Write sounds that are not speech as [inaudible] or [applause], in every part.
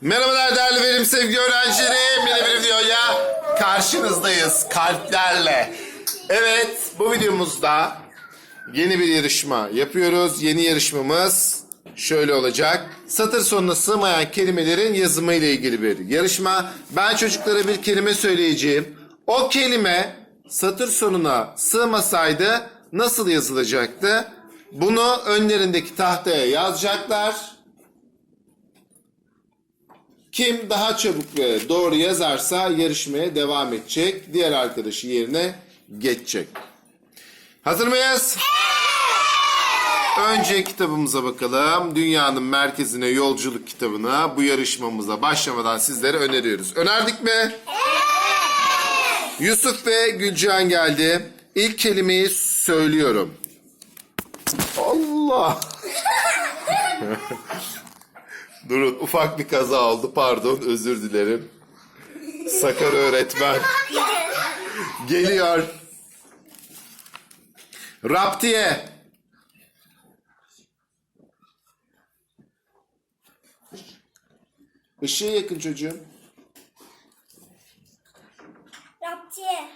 Merhabalar değerli verim sevgili öğrencilerim. Yeni bir videoya karşınızdayız kalplerle. Evet bu videomuzda yeni bir yarışma yapıyoruz. Yeni yarışmamız şöyle olacak. Satır sonuna sığmayan kelimelerin yazımı ile ilgili bir yarışma. Ben çocuklara bir kelime söyleyeceğim. O kelime satır sonuna sığmasaydı nasıl yazılacaktı? Bunu önlerindeki tahtaya yazacaklar. Kim daha çabuk ve doğru yazarsa yarışmaya devam edecek. Diğer arkadaşı yerine geçecek. Hazır mıyız? Önce kitabımıza bakalım. Dünyanın merkezine yolculuk kitabına bu yarışmamıza başlamadan sizlere öneriyoruz. Önerdik mi? Yusuf ve Gülcihan geldi. İlk kelimeyi söylüyorum. Allah. [laughs] Durun ufak bir kaza oldu pardon özür dilerim. Sakar öğretmen geliyor. Raptiye. Işığı yakın çocuğum. Raptiye.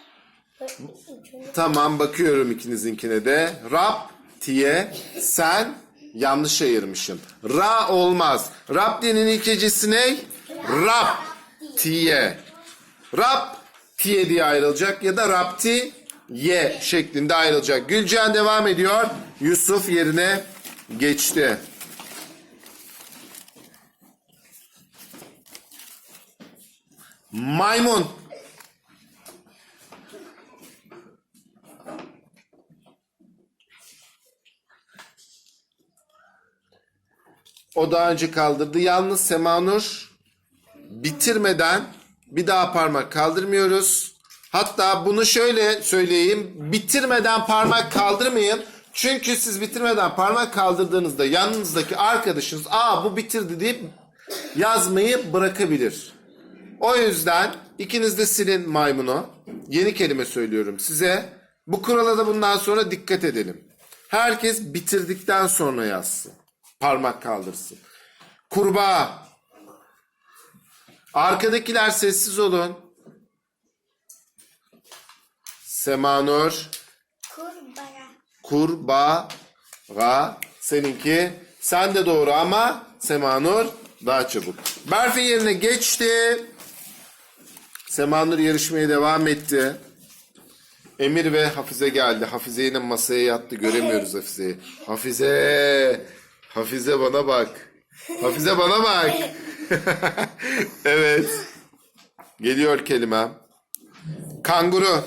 Tamam bakıyorum ikinizinkine de. Raptiye sen yanlış ayırmışsın. Ra olmaz. Raptiye'nin ilk hecesi ne? Raptiye. Raptiye diye ayrılacak ya da rapti ye şeklinde ayrılacak. Gülcan devam ediyor. Yusuf yerine geçti. Maymun. O daha önce kaldırdı. Yalnız Semanur bitirmeden bir daha parmak kaldırmıyoruz. Hatta bunu şöyle söyleyeyim. Bitirmeden parmak kaldırmayın. Çünkü siz bitirmeden parmak kaldırdığınızda yanınızdaki arkadaşınız aa bu bitirdi deyip yazmayı bırakabilir. O yüzden ikiniz de silin maymunu. Yeni kelime söylüyorum size. Bu kurala da bundan sonra dikkat edelim. Herkes bitirdikten sonra yazsın. Parmak kaldırsın. Kurbağa. Arkadakiler sessiz olun. Semanur. Kurbara. Kurbağa. Seninki. Sen de doğru ama Semanur daha çabuk. Berfi yerine geçti. Semanur yarışmaya devam etti. Emir ve Hafize geldi. Hafize yine masaya yattı. Göremiyoruz Hafize'yi. Hafize. Hafize bana bak. Hafize bana bak. [laughs] evet. Geliyor kelimem. Kanguru.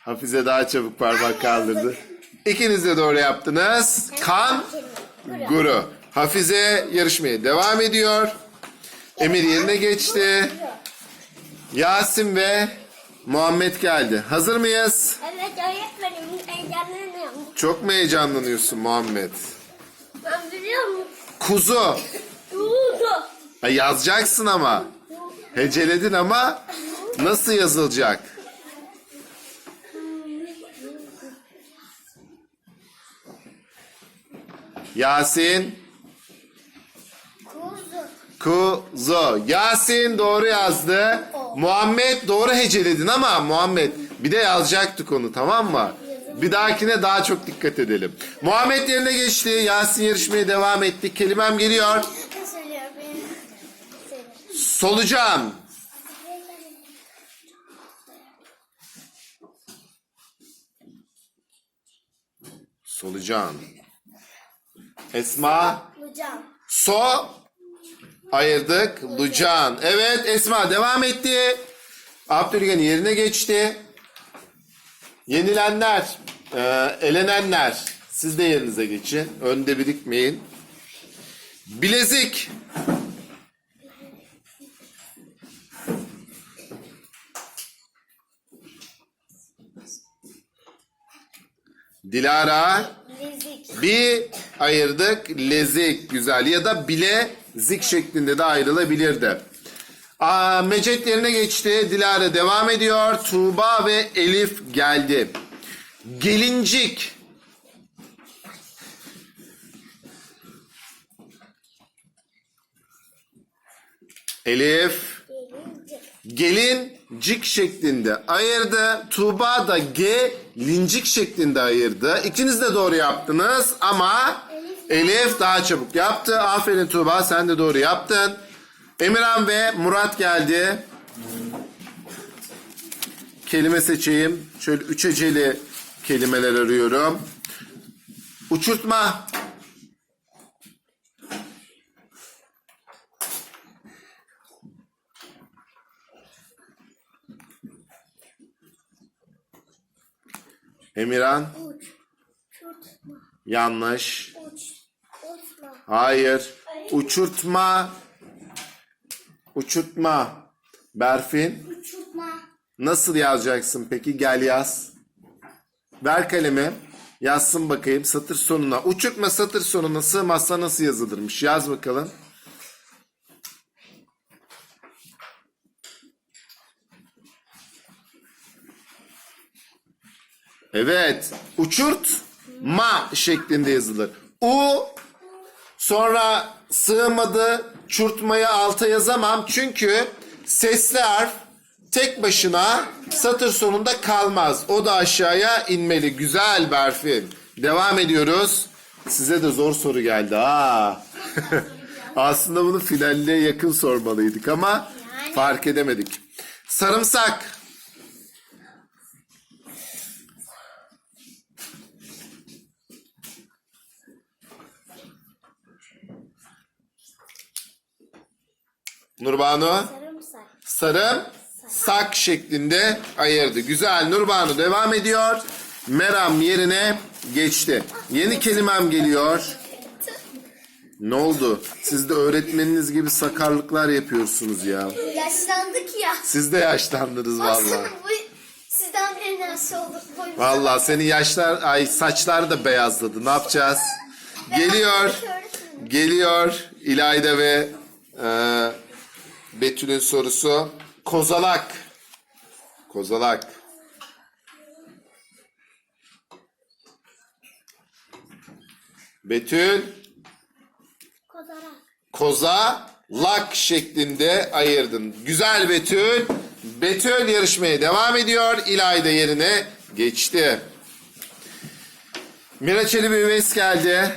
Hafize daha çabuk parmak kaldırdı. İkiniz de doğru yaptınız. Kan Guru. Hafize yarışmaya devam ediyor. Emir yerine geçti. Yasin ve Muhammed geldi. Hazır mıyız? Evet öğretmenim heyecanlanıyorum. Çok mu heyecanlanıyorsun Muhammed? Ben biliyorum. Kuzu. Durdu. Ha, yazacaksın ama. Heceledin ama nasıl yazılacak? Yasin. Kuzu. Yasin doğru yazdı. Muhammed doğru heceledin ama Muhammed bir de yazacaktık onu tamam mı? Bir dahakine daha çok dikkat edelim. Muhammed yerine geçti. Yasin yarışmaya devam etti. Kelimem geliyor. Solucan. Solucan. Esma. Lucan. So ayırdık. Lucan. Evet Esma devam etti. Abdülgen yerine geçti. Yenilenler, e, elenenler siz de yerinize geçin. Önde birikmeyin. Bilezik. Dilara. Lezik. Bir ayırdık lezik güzel ya da bile zik şeklinde de ayrılabilirdi. Aa, mecetlerine geçti. Dilara devam ediyor. Tuğba ve Elif geldi. Gelincik. Elif gelin cik şeklinde ayırdı. Tuğba da gelincik şeklinde ayırdı. İkiniz de doğru yaptınız ama Elif daha çabuk yaptı. Aferin Tuğba sen de doğru yaptın. Emirhan ve Murat geldi. Kelime seçeyim. Şöyle üç heceli kelimeler arıyorum. Uçurtma. Emirhan Uç. Uçurtma. yanlış. Hayır. Uçurtma. Uçurtma. Berfin Uçurtma. nasıl yazacaksın peki? Gel yaz. Ver kalemi. Yazsın bakayım satır sonuna. Uçurtma satır sonuna sığmazsa nasıl yazılırmış? Yaz bakalım. Evet. Uçurtma şeklinde yazılır. U sonra sığmadı. Çurtmayı alta yazamam. Çünkü sesli harf tek başına satır sonunda kalmaz. O da aşağıya inmeli. Güzel Berfin. Devam ediyoruz. Size de zor soru geldi. Ha. [laughs] Aslında bunu finalliğe yakın sormalıydık ama fark edemedik. Sarımsak. Nurbanu Sarımsak. sarım sak şeklinde ayırdı. Güzel Nurbanu devam ediyor. Meram yerine geçti. Yeni kelimem geliyor. Ne oldu? Siz de öğretmeniniz gibi sakarlıklar yapıyorsunuz ya. Yaşlandık ya. Siz de yaşlandınız vallahi. Aslında bu sizden bir nasıl olduk. boyumuz- Vallahi senin yaşlar ay saçlar da beyazladı. Ne yapacağız? Geliyor. Öğretmenim. Geliyor İlayda ve e, Betül'ün sorusu. Kozalak. Kozalak. Betül kozalak şeklinde ayırdın. Güzel Betül. Betül yarışmaya devam ediyor. İlayda yerine geçti. Miraçeli bir üveys geldi.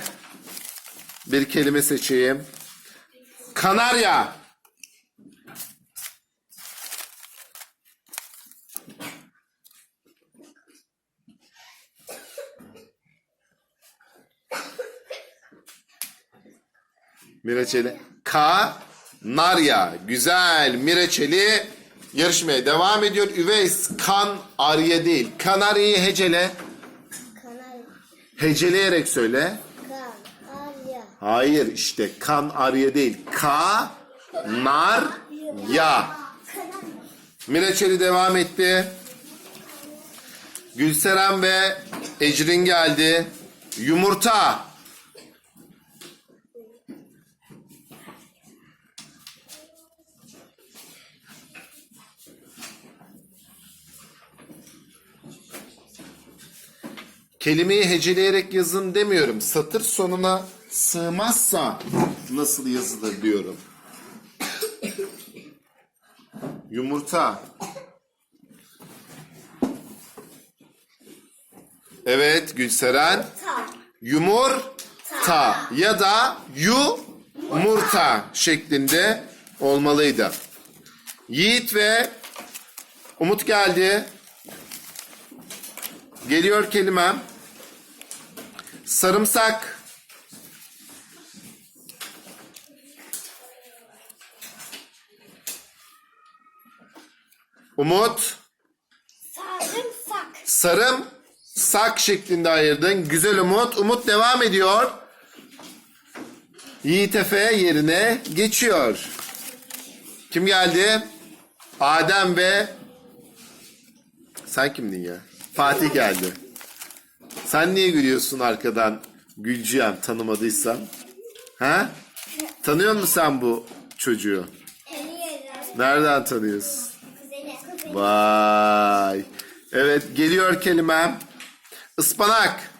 Bir kelime seçeyim. Kanarya. Miraçeli. Kanarya. Güzel. Miraçeli yarışmaya devam ediyor. Üveys kan arya değil. Kanarya'yı hecele. Kanal. Heceleyerek söyle. Kan. Arya. Hayır işte kan arya değil. Ka nar ya. Miraçeli devam etti. Gülseren ve Ecrin geldi. Yumurta. Kelimeyi heceleyerek yazın demiyorum. Satır sonuna sığmazsa nasıl yazılır diyorum. Yumurta. Evet Gülseren. Ta. Yumurta ya da yumurta şeklinde olmalıydı. Yiğit ve Umut geldi. Geliyor kelimem. Sarımsak. Umut. Sarımsak. Sarım sak şeklinde ayırdın. Güzel Umut. Umut devam ediyor. Yiğit Efe yerine geçiyor. Kim geldi? Adem ve sen kimdin ya? Fatih geldi. Sen niye gülüyorsun arkadan? Gülcüyem tanımadıysan. Ha? Tanıyor musun sen bu çocuğu? Nereden tanıyorsun? Vay. Evet geliyor kelimem. Ispanak.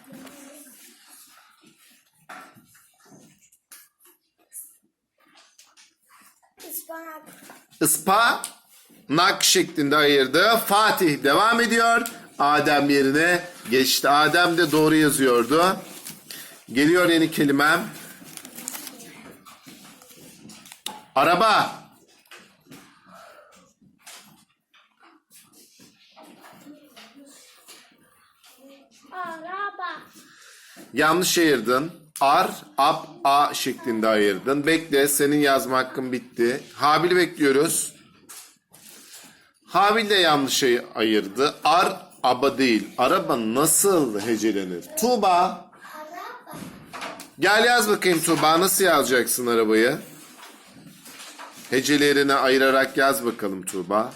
Ispanak. ıspanak şeklinde ayırdı. Fatih devam ediyor. Adem yerine geçti. Adem de doğru yazıyordu. Geliyor yeni kelimem. Araba. Araba. Yanlış ayırdın. Ar, ap, a şeklinde ayırdın. Bekle senin yazma hakkın bitti. Habil'i bekliyoruz. Habil de yanlış ay- ayırdı. Ar, aba değil. Araba nasıl hecelenir? Tuğba. Gel yaz bakayım Tuğba. Nasıl yazacaksın arabayı? Hecelerini ayırarak yaz bakalım Tuğba.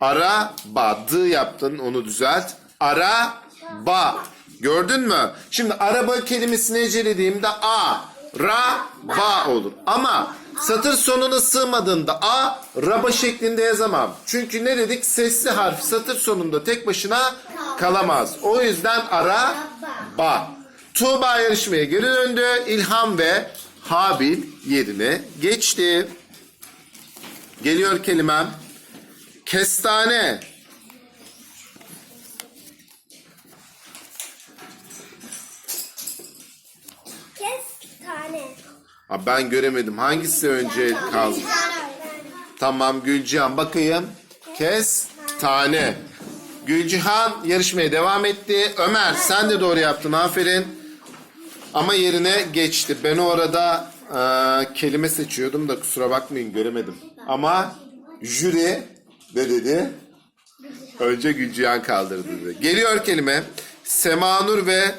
Ara ba dı yaptın onu düzelt. Ara ba. Gördün mü? Şimdi araba kelimesini hecelediğimde a ra ba olur. Ama satır sonuna sığmadığında a raba şeklinde yazamam. Çünkü ne dedik? Sesli harf satır sonunda tek başına kalamaz. O yüzden ara ba. Tuğba yarışmaya geri döndü. İlham ve Habil yerine geçti. Geliyor kelimem. Kestane. Kestane. Ha, ben göremedim. Hangisi önce kaldı? Tamam Gülcihan bakayım. Kestane. Gülcihan yarışmaya devam etti. Ömer sen de doğru yaptın aferin. Ama yerine geçti. Ben orada e, kelime seçiyordum da kusura bakmayın göremedim. Ama jüri ne dedi? Önce Gülcihan kaldırdı dedi. Geliyor kelime. Semanur ve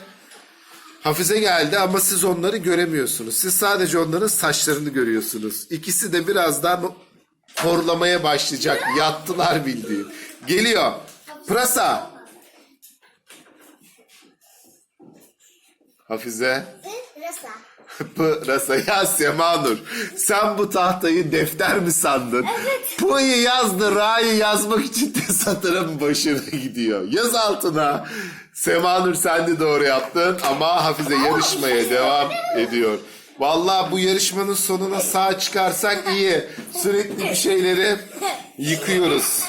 Hafize geldi ama siz onları göremiyorsunuz. Siz sadece onların saçlarını görüyorsunuz. İkisi de birazdan horlamaya başlayacak. Yattılar bildiğin. Geliyor. Pırasa. Hafize. Rasa. Pırasa ya Semanur. Sen bu tahtayı defter mi sandın? P'yi yazdı, Ra'yı yazmak için de [laughs] satırın başına gidiyor. Yaz altına. Semanur sen de doğru yaptın ama Hafize yarışmaya devam ediyor. Vallahi bu yarışmanın sonuna sağ çıkarsak iyi. Sürekli bir şeyleri yıkıyoruz.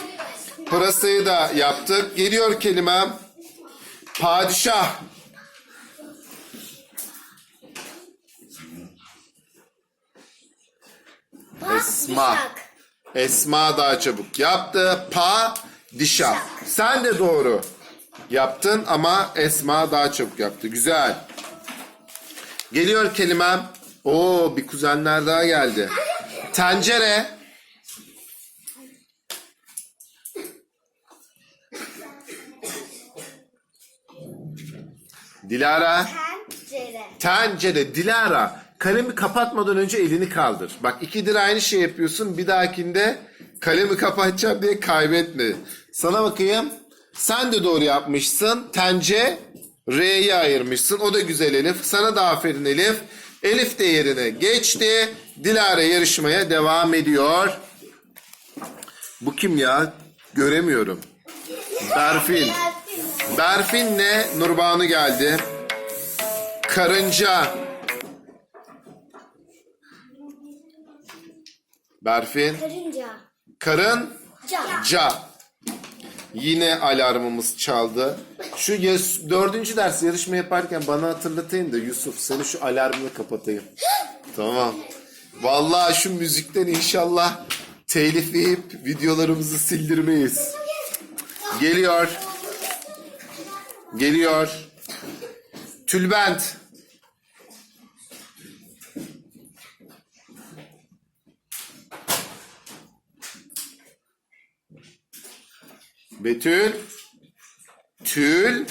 Pırasayı da yaptık. Geliyor kelimem. Padişah. Esma. Esma daha çabuk yaptı. Pa dişa. Sen de doğru yaptın ama Esma daha çabuk yaptı. Güzel. Geliyor kelimem. Oo bir kuzenler daha geldi. Tencere. Dilara. Tencere. Tencere, Dilara. Kalemi kapatmadan önce elini kaldır. Bak ikidir aynı şey yapıyorsun. Bir dahakinde kalemi kapatacağım diye kaybetme. Sana bakayım. Sen de doğru yapmışsın. Tence, R'yi ayırmışsın. O da güzel Elif. Sana da aferin Elif. Elif de yerine geçti. Dilara yarışmaya devam ediyor. Bu kim ya? Göremiyorum. Berfin. Berfin'le Nurbanu geldi. Karınca. Berfin. Karınca. Karın. Ca. Ca. Yine alarmımız çaldı. Şu dördüncü ders yarışma yaparken bana hatırlatayım da Yusuf seni şu alarmını kapatayım. [gasps] tamam. Vallahi şu müzikten inşallah telifleyip videolarımızı sildirmeyiz. Geliyor. Geliyor. Tülbent. Betül. Tül.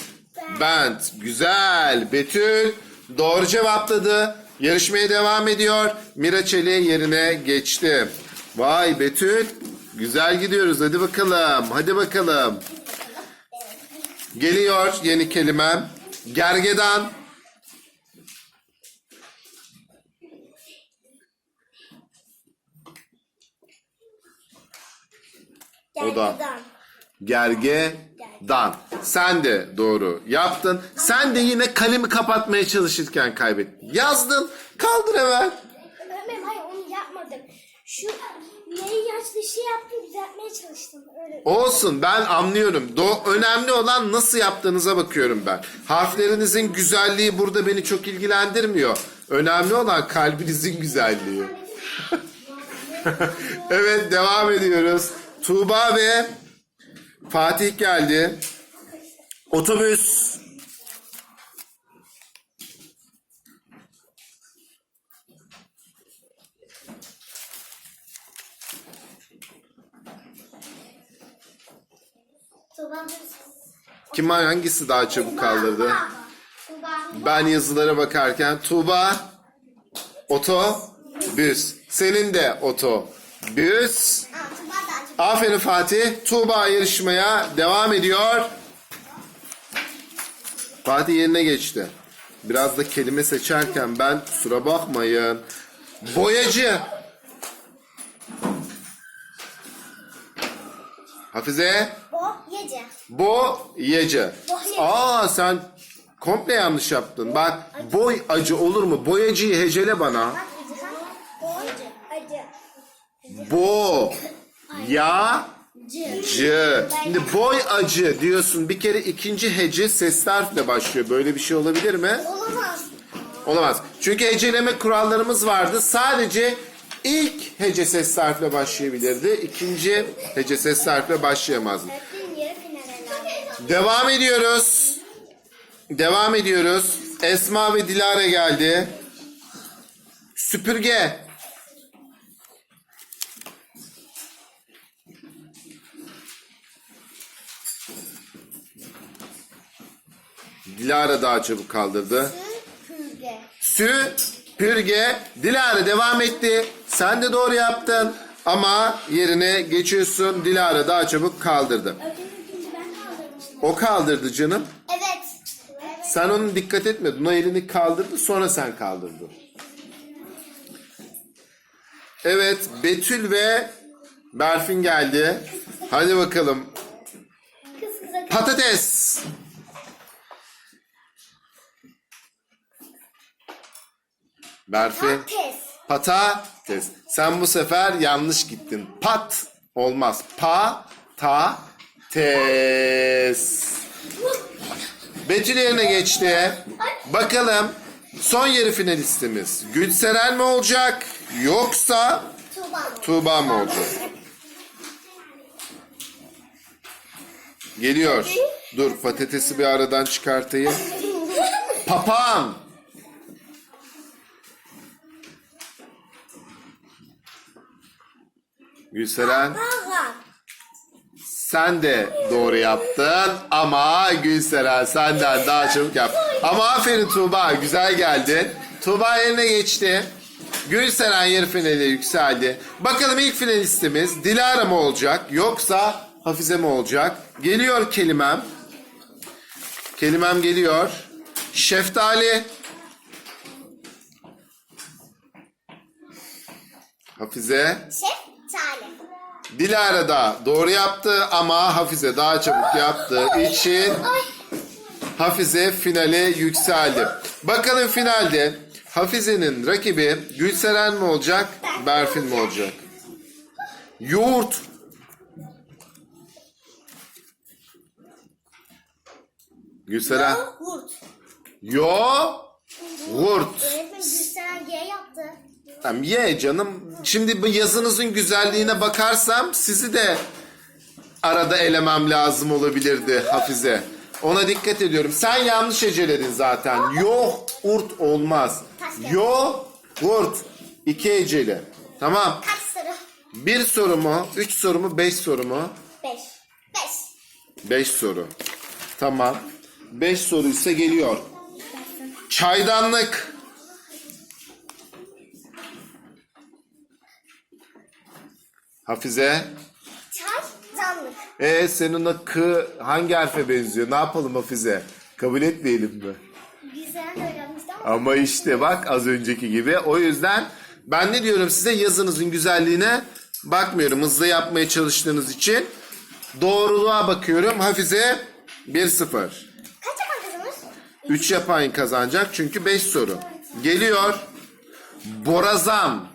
Bent. Güzel. Betül doğru cevapladı. Yarışmaya devam ediyor. Miraçeli yerine geçti. Vay Betül. Güzel gidiyoruz. Hadi bakalım. Hadi bakalım. Geliyor yeni kelimem. Gergedan. O da. Gergedan. Gerge Dan. Sen de doğru yaptın. Sen de yine kalemi kapatmaya çalışırken kaybettin. Yazdın. Kaldır hemen. Öğretmenim hayır onu yapmadım. Şu neyi yaşlı şey yaptım düzeltmeye çalıştım. Öyle. Olsun ben anlıyorum. Do önemli olan nasıl yaptığınıza bakıyorum ben. Harflerinizin güzelliği burada beni çok ilgilendirmiyor. Önemli olan kalbinizin güzelliği. [laughs] evet devam ediyoruz. Tuğba ve Fatih geldi. Otobüs. Kim hangisi daha çabuk kaldırdı? Ben yazılara bakarken Tuğba otobüs. Senin de otobüs. Acı. Aferin Fatih. Tuğba yarışmaya devam ediyor. Fatih yerine geçti. Biraz da kelime seçerken ben kusura bakmayın. Boyacı. Hafize. Boyacı. Boyacı. Aa sen komple yanlış yaptın. Bak boy acı olur mu? Boyacıyı hecele bana. Bo. Ya. Cı. Şimdi boy acı diyorsun. Bir kere ikinci hece sesli harfle başlıyor. Böyle bir şey olabilir mi? Olamaz. Olamaz. Çünkü heceleme kurallarımız vardı. Sadece ilk hece sesli harfle başlayabilirdi. İkinci hece sesli harfle başlayamazdı. Devam ediyoruz. Devam ediyoruz. Esma ve Dilara geldi. Süpürge. Dilara daha çabuk kaldırdı. Süpürge. Süpürge. Dilara devam etti. Sen de doğru yaptın. Ama yerine geçiyorsun. Dilara daha çabuk kaldırdı. Ben kaldırmıştım. O kaldırdı canım. Evet. Sen onun dikkat etmedin. O elini kaldırdı sonra sen kaldırdın. Evet Betül ve Berfin geldi. Hadi bakalım. Patates. Berfin. Patates. Patates. Sen bu sefer yanlış gittin. Pat olmaz. Pa ta tes. Betül yerine geçti. Bakalım son yarı finalistimiz Gülseren mi olacak yoksa. Tuğba mı olacak? Geliyor. Dur patatesi bir aradan çıkartayım. Papağan. Gülseren sen de doğru yaptın ama Gülseren senden daha çabuk yaptı. Ama aferin Tuğba güzel geldin. Tuğba yerine geçti. Gülseren yarı finale yükseldi. Bakalım ilk finalistimiz Dilara mı olacak yoksa Hafize mi olacak? Geliyor kelimem. Kelimem geliyor. Şeftali. Hafize. Şeftali. Dilara da doğru yaptı ama Hafize daha çabuk yaptığı için. Hafize finale yükseldi. Bakalım finalde Hafize'nin rakibi Gülseren mi olacak, Berfin mi olacak? Yoğurt. Gülseren. Yoğurt. Yoğurt. Öğretmenim Gülseren G yaptı. Tamam ye canım. Şimdi bu yazınızın güzelliğine bakarsam sizi de arada elemem lazım olabilirdi Hafize. Ona dikkat ediyorum. Sen yanlış heceledin zaten. Yok urt olmaz. Yoğurt. İki heceli. Tamam. Kaç soru? Bir soru mu? Üç soru mu? Beş soru mu? Beş. Beş. Beş soru. Tamam. Beş soru ise geliyor. Çaydanlık. Hafize. Çay. Canlık. E senin o k hangi harfe benziyor? Ne yapalım Hafize? Kabul etmeyelim mi? Öyle yapmıştı ama. Ama işte bak az önceki gibi. O yüzden ben ne diyorum size yazınızın güzelliğine bakmıyorum. Hızlı yapmaya çalıştığınız için Doğruluğa bakıyorum. Hafize 1-0. Kaç yapan kazanır? 3 yapan kazanacak çünkü 5 soru. Geliyor. Borazan.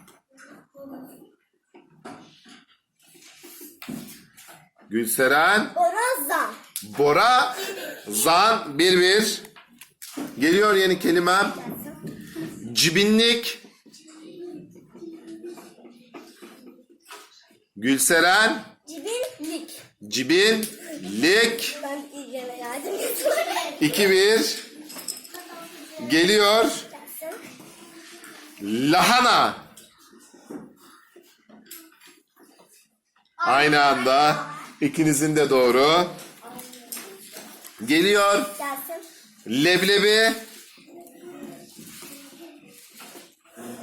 Gülseren. Borazan. Bora. Zan 1-1. Geliyor yeni kelimem. Cibinlik. Gülseren. Cibinlik. Cibinlik. Ben yardım 2-1. Geliyor. Lahana. Aynı anda. İkinizin de doğru. Geliyor. Leblebi.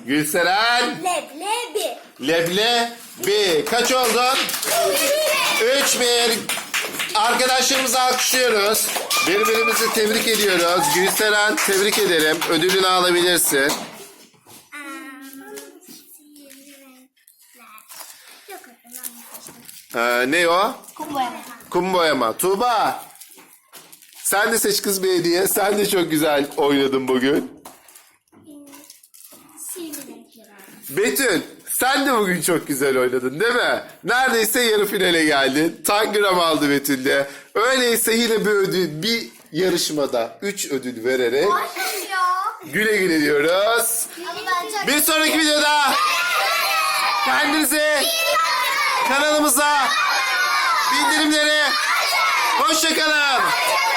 Gülseren. Leblebi. Leblebi. Kaç oldun? 3-1. Arkadaşlarımızı alkışlıyoruz. Birbirimizi tebrik ediyoruz. Gülseren tebrik ederim. Ödülünü alabilirsin. Ee, ne o? Kum boyama. Kum boyama. Tuğba. Sen de seç kız bir hediye. Sen de çok güzel oynadın bugün. Betül. Sen de bugün çok güzel oynadın değil mi? Neredeyse yarı finale geldin. Tangram aldı Betül de. Öyleyse yine bir ödül, bir yarışmada 3 ödül vererek güle güle diyoruz. Bir sonraki videoda kendinize kanalımıza, bildirimlere hoşçakalın. Hoşça